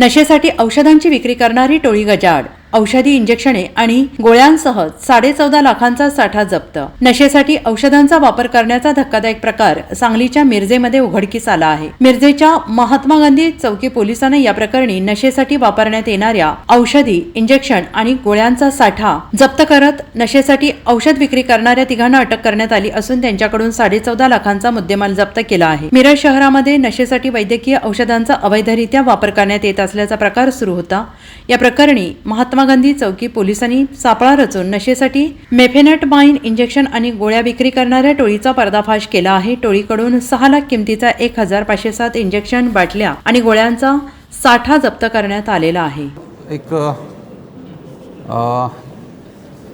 नशेसाठी औषधांची विक्री करणारी टोळी गजाड औषधी इंजेक्शने आणि गोळ्यांसह साडेचौदा लाखांचा साठा जप्त. नशेसाठी औषधांचा वापर करण्याचा धक्कादायक प्रकार सांगलीच्या मिरजेमध्ये उघडकीस आला आहे. मिरजेच्या महात्मा गांधी चौकी पोलिसांनी या प्रकरणी नशेसाठी वापरण्यात येणाऱ्या औषधी इंजेक्शन आणि गोळ्यांचा साठा जप्त करत नशेसाठी औषध विक्री करणाऱ्या तिघांना अटक करण्यात आली असून त्यांच्याकडून साडेचौदा लाखांचा मुद्देमाल जप्त केला आहे. मिरज शहरामध्ये नशेसाठी वैद्यकीय औषधांचा अवैधरित्या वापर करण्यात येत असल्याचा प्रकार सुरू होता. या प्रकरणी महात्मा महात्मा गांधी चौकी पोलिसांनी सापळा रचून नशेसाठी मेफेनट माइन इंजेक्शन आणि गोळ्या विक्री करणाऱ्या टोळीचा पर्दाफाश केला आहे. टोळीकडून सहा लाख किमतीचा एक हजार पाचशे सात इंजेक्शन बाटल्या आणि गोळ्यांचा साठा जप्त करण्यात आलेला आहे. एक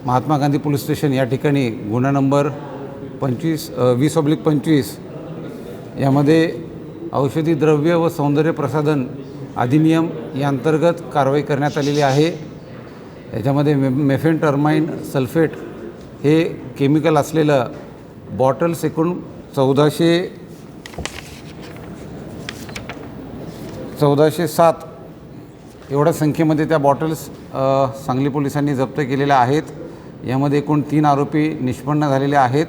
महात्मा गांधी पोलीस स्टेशन या ठिकाणी गुन्हा नंबर पंचवीस वीस ऑब्लिक पंचवीस यामध्ये औषधी द्रव्य व सौंदर्य प्रसाधन अधिनियम या अंतर्गत कारवाई करण्यात आलेली आहे. याच्यामध्ये मे मेफेन टर्माइन सल्फेट हे केमिकल असलेलं बॉटल्स एकूण चौदाशे चौदाशे सात एवढ्या संख्येमध्ये त्या बॉटल्स सांगली पोलिसांनी जप्त केलेल्या आहेत. यामध्ये एकूण तीन आरोपी निष्पन्न झालेले आहेत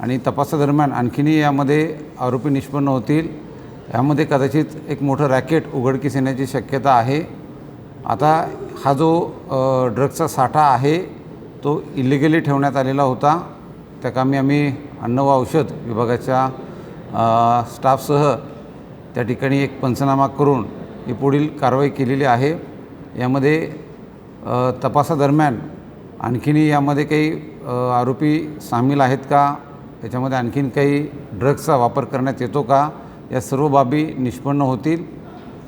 आणि तपासादरम्यान आणखीनही यामध्ये आरोपी निष्पन्न होतील. यामध्ये कदाचित एक मोठं रॅकेट उघडकीस येण्याची शक्यता आहे. आता हा जो ड्रगचा साठा आहे तो इलिगली ठेवण्यात आलेला होता. त्या कामी आम्ही अन्न व औषध विभागाच्या स्टाफसह त्या ठिकाणी एक पंचनामा करून ही पुढील कारवाई केलेली आहे. यामध्ये तपासादरम्यान आणखीनही यामध्ये काही आरोपी सामील आहेत का? त्याच्यामध्ये आणखीन काही ड्रग्सचा वापर करण्यात येतो का? या सर्व बाबी निष्पन्न होतील.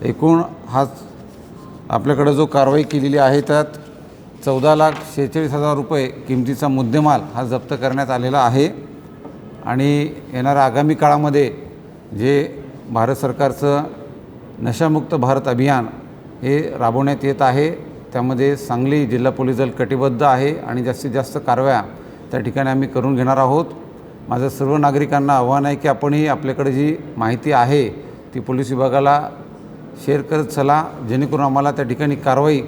एकूण हा आपल्याकडं जो कारवाई केलेली आहे त्यात चौदा लाख शेहेचाळीस हजार रुपये किमतीचा मुद्देमाल हा जप्त करण्यात आलेला आहे. आणि येणाऱ्या आगामी काळामध्ये जे भारत सरकारचं नशामुक्त भारत अभियान हे राबवण्यात येत आहे त्यामध्ये सांगली जिल्हा पोलीस दल कटिबद्ध आहे आणि जास्तीत जास्त कारवाया त्या ठिकाणी आम्ही करून घेणार आहोत. माझं सर्व नागरिकांना आव्हान आहे की आपणही आपल्याकडे जी माहिती आहे ती पोलीस विभागाला शेअर करत चला जेणेकरून आम्हाला त्या ठिकाणी कारवाई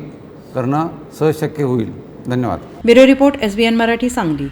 करणं सहज शक्य होईल. धन्यवाद. Bureau report S B N Marathi Sangli.